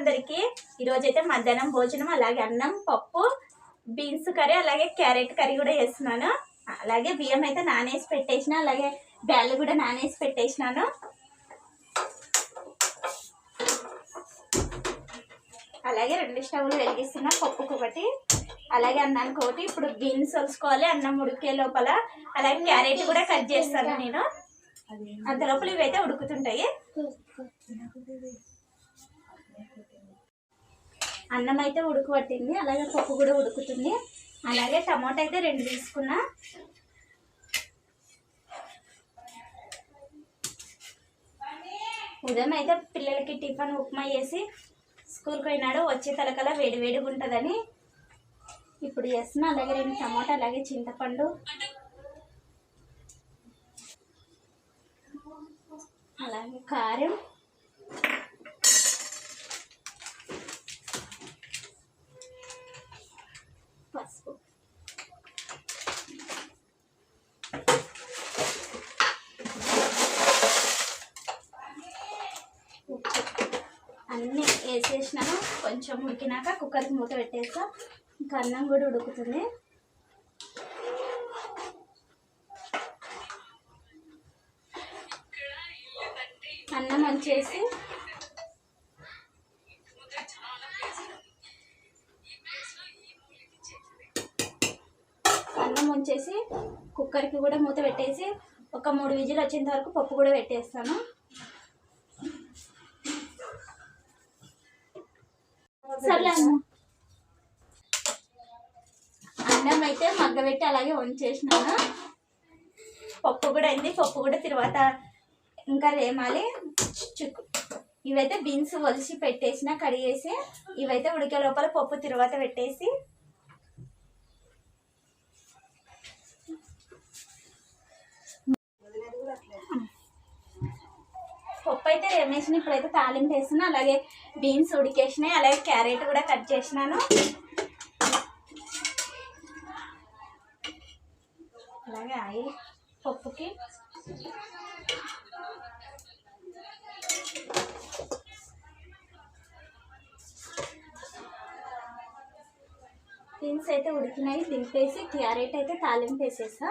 అందరికీ ఈరోజు అయితే మధ్యాహ్నం భోజనం అలాగే అన్నం పప్పు బీన్స్ కర్రీ అలాగే క్యారెట్ కర్రీ కూడా చేస్తున్నాను. అలాగే బియ్యం అయితే నానేసి పెట్టేసిన అలాగే బ్యాళ్ళు కూడా నానేసి పెట్టేసినాను. అలాగే రెండు స్టవ్లు వెలిగిస్తున్నా పప్పుకు ఒకటి అలాగే అన్నానికి ఒకటి. ఇప్పుడు బీన్స్ వలుసుకోవాలి అన్నం ఉడికే లోపల అలాగే క్యారెట్ కూడా కట్ చేస్తాను నేను. అంత లోపల ఇవైతే ఉడుకుతుంటాయి. అన్నం అయితే ఉడుకు పట్టింది అలాగే పప్పు కూడా ఉడుకుతుంది. అలాగే టమాటా అయితే రెండు తీసుకున్నా. ఉదయం అయితే పిల్లలకి టిఫిన్ ఉప్మా చేసి స్కూల్కి పోయినాడు వచ్చే తలకల వేడి వేడిగా ఉంటుందని. ఇప్పుడు చేస్తున్నా అలాగే రెండు టమాటా అలాగే చింతపండు. అలాగే కారం పసుపు ఉప్పు అన్నీ వేసేసినాను. కొంచెం ఉడికినాక కుక్కర్కి మూత పెట్టేస్తా. ఇంకా అన్నం కూడా ఉడుకుతుంది. అన్నం వచ్చేసి అన్నం వచ్చేసి కుక్కర్కి కూడా మూత పెట్టేసి ఒక మూడు విజిల్ వచ్చేంత వరకు పప్పు కూడా పెట్టేస్తాను. అన్న అన్నం అయితే మగ్గబెట్టి అలాగే వంచేసినాను. పప్పు కూడా అయింది. పప్పు కూడా తర్వాత ఇంకా రేమాలి. చుక్కు ఇవైతే బీన్స్ ఒలిసి పెట్టేసిన కడిగేసి ఇవైతే ఉడికే లోపల పప్పు తర్వాత పెట్టేసి పప్పు అయితే ఇప్పుడైతే తాలింపు వేసిన అలాగే బీన్స్ ఉడికేసినాయి అలాగే క్యారెట్ కూడా కట్ చేసినాను. అలాగే ఆయిల్ పప్పుకి. బీన్స్ అయితే ఉడికినాయి దింపేసి క్యారెట్ అయితే తాలింపు వేసేసా.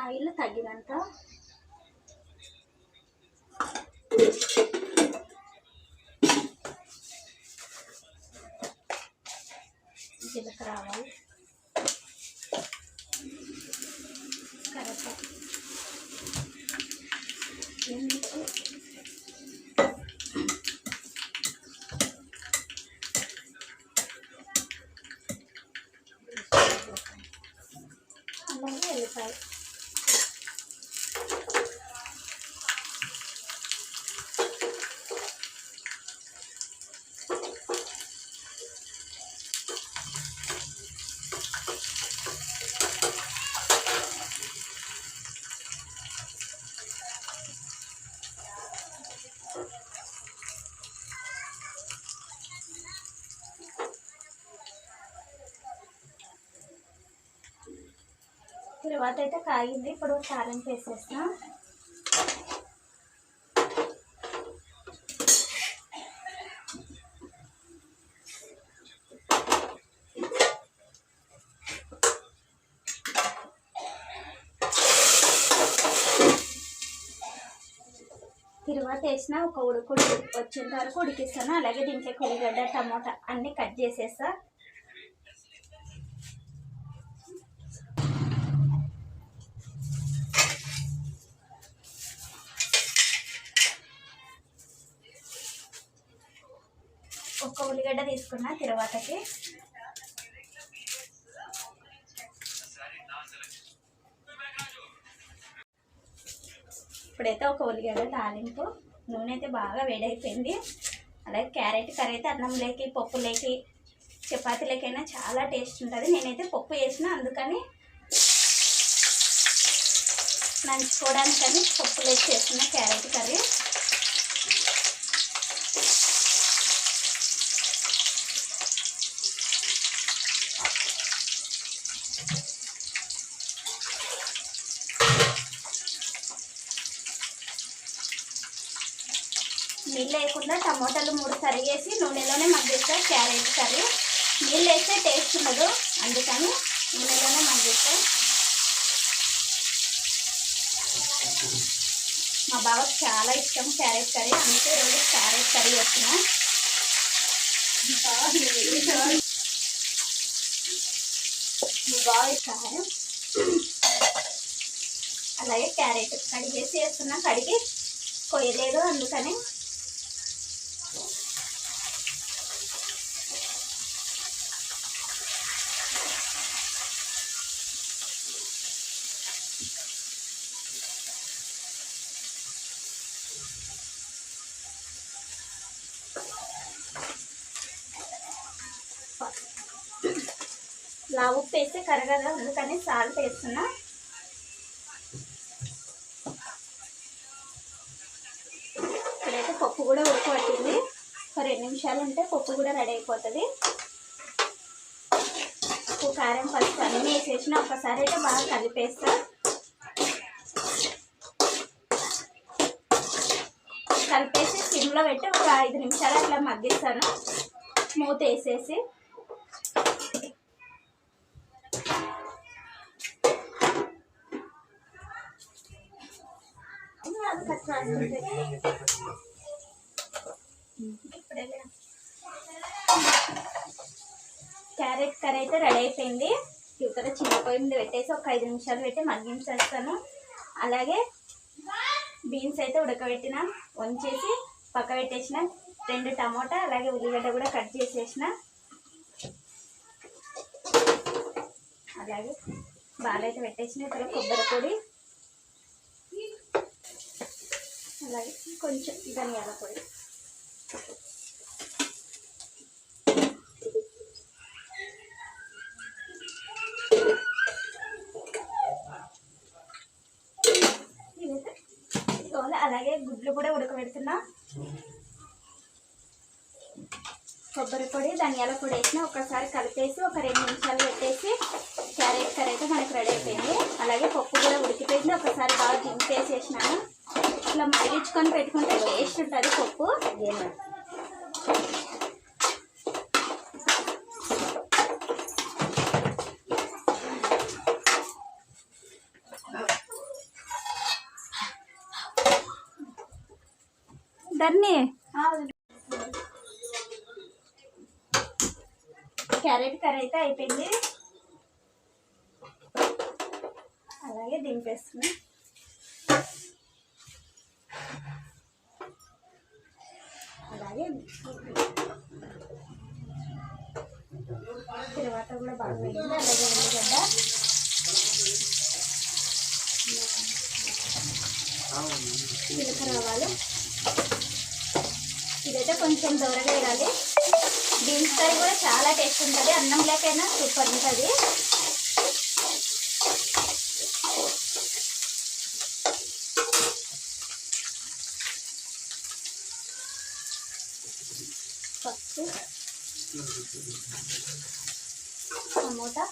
ఆయిల్ తగినంత జీలకర్ర ఆవాలు. కరివేపాకు. తర్వాత అయితే కాగింది. ఇప్పుడు కారం వేసేస్తా తర్వాత వేసిన ఒక ఉడుకుడు వచ్చిన వరకు ఉడికిస్తాను. అలాగే దీంట్లో ఉల్లిగడ్డ టమోటా అన్నీ కట్ చేసేస్తా. ఒక్క ఉల్లిగడ్డ తీసుకున్నా తర్వాతకి. ఇప్పుడైతే ఒక ఉల్లిగడ్డ తాలింపు. నూనె అయితే బాగా వేడైపోయింది. అలాగే క్యారెట్ కర్రీ అయితే అన్నంలోకి పప్పులోకి చపాతీలకైనా చాలా టేస్ట్ ఉంటుంది. నేనైతే పప్పు చేసిన అందుకని నంచుకోవడానికని పప్పులు వేసి చేస్తున్న క్యారెట్ కర్రీ. నీళ్ళు వేయకుండా టమోటాలు మూడు కరిగేసి నూనెలోనే మగ్గిస్తా క్యారెట్ కర్రీ. నీళ్ళు వేస్తే టేస్ట్ ఉండదు అందుకని నూనెలోనే మగ్గిస్తా. మా బావకు చాలా ఇష్టం క్యారెట్ కర్రీ అందుకే రోజు క్యారెట్ కర్రీ వచ్చిన బాగా సహాయం అలాగే క్యారెట్ కడిగేసి వేస్తున్నా కడిగి కొయ్యలేదు అందుకని లా ఉప్పు వేస్తే కరగదు అందుకని సాల్ట్ వేస్తున్నా. ఇక్కడైతే పప్పు కూడా ఉడకబట్టింది. ఒక రెండు నిమిషాలు ఉంటే పప్పు కూడా రెడీ అయిపోతుంది. ఉప్పు కారం పసుపు అన్నీ వేసేసిన ఒక్కసారి అయితే బాగా కలిపేస్తా. కలిపేసి సిమ్లో పెట్టి ఒక ఐదు నిమిషాలు అట్లా మగ్గిస్తాను. మూత వేసేసి. క్యారెట్ కర్రీ అయితే రెడీ అయిపోయింది. ఇవతల చిన్న పొయ్యి మీద పెట్టేసి ఒక ఐదు నిమిషాలు పెట్టి మగ్గించేస్తాను. అలాగే బీన్స్ అయితే ఉడకబెట్టిన వంచేసి పక్క పెట్టేసిన రెండు టమోటా అలాగే ఉల్లిగడ్డ కూడా కట్ చేసేసిన. అలాగే బాగా అయితే పెట్టేసిన ఇక్కడ కొబ్బరి పొడి. అలాగే కొంచెం ధనియాల పొడి. అలాగే గుడ్లు కూడా ఉడకబెడుతున్నా. కొబ్బరి పొడి ధనియాల పొడి వేసిన ఒకసారి కలిపేసి ఒక రెండు నిమిషాలు పెట్టేసి క్యారెట్ కర్రీ అయితే మనకు రెడీ అయిపోయింది. అలాగే పప్పు కూడా ఉడికిపోయింది. ఒకసారి బాగా దింపేసేసినాను ఇట్లా మరిగించుకొని పెట్టుకుంటే టేస్ట్ ఉంటుంది పప్పు. దాన్ని క్యారెట్ కర్రీ అయితే అయిపోయింది. అలాగే దింపేస్తున్నాం. అలాగే తర్వాత కూడా బాగా వేయింది అలాగే ఉల్లిగడ్డ జీలకర్ర ఆవాలు ఇదైతే కొంచెం దూరగా వేయాలి బీన్స్ కర్రీ కూడా చాలా టేస్ట్ ఉంటుంది. అన్నం లేకైనా సూపర్ ఉంటుంది పసుపు టమోటా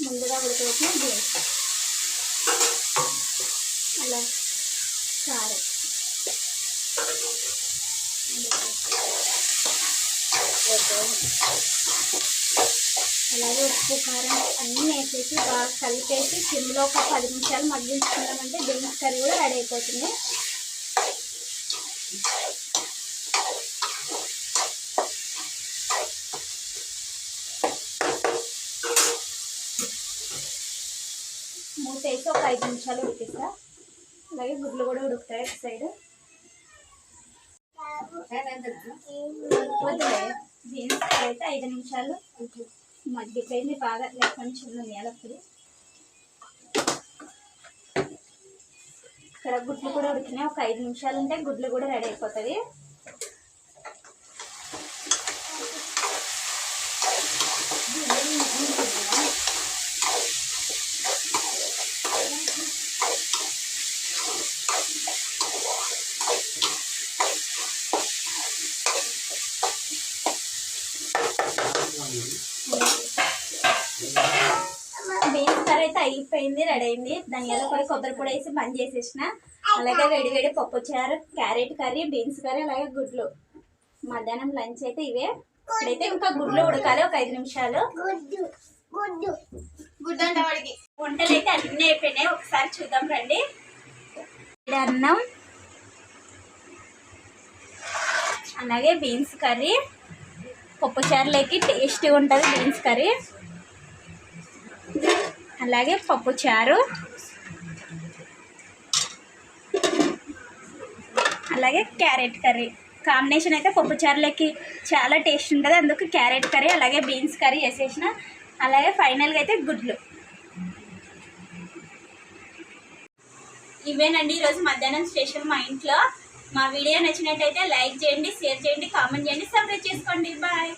ముందుగా ఉడకబెట్టిన బీన్స్ అలా కారం అలాగే ఉప్పు కారం అన్నీ వేసేసి బాగా కలిపేసి సిమ్లో ఒక పది నిమిషాలు మగ్గించుకున్నామంటే బీన్స్ కర్రీ కూడా రెడీ అయిపోతుంది. మూత వేసి ఒక ఐదు నిమిషాలు ఉడికిస్తా. అలాగే గుడ్లు కూడా ఉడుకుతాయి ఇటు సైడ్. బీన్స్ కర్రీ అయితే ఐదు నిమిషాలు మగ్గిపోయింది బాగా లేక కొంచెం నేలప్పుడు ఇక్కడ గుడ్లు కూడా ఉడికినాయి. ఒక ఐదు నిమిషాలు ఉంటే గుడ్లు కూడా రెడీ అయిపోతుంది బీన్స్ కర్రీ అయితే అయిపోయింది రెడీ అయింది. ధనియాల పొడి కొబ్బరి పొడి వేసి బంద్ చేసేసిన. అలాగే వేడి వేడి పప్పు చారు క్యారెట్ కర్రీ బీన్స్ కర్రీ అలాగే గుడ్లు. మధ్యాహ్నం లంచ్ అయితే ఇవే. ఇప్పుడైతే ఇంకా గుడ్లు ఉడకాలి ఒక ఐదు నిమిషాలు. గుడ్డు అంట వాడికి. వంటలు అయితే అన్నీ అయిపోయినాయి. ఒకసారి చూద్దాం రండి. అన్నం. అలాగే బీన్స్ కర్రీ. పప్పు చారులోకి టేస్టీగా ఉంటుంది బీన్స్ కర్రీ. అలాగే పప్పు చారు. అలాగే క్యారెట్ కర్రీ. కాంబినేషన్ అయితే పప్పు చారులోకి చాలా టేస్ట్ ఉంటుంది. అందుకు క్యారెట్ కర్రీ అలాగే బీన్స్ కర్రీ వేసేసిన అలాగే ఫైనల్గా అయితే గుడ్లు. ఇవేనండి ఈరోజు మధ్యాహ్నం స్పెషల్ మా ఇంట్లో. మా వీడియో నచ్చినట్టయితే లైక్ చేయండి షేర్ చేయండి కామెంట్ చేయండి సబ్స్క్రైబ్ చేసుకోండి. బాయ్.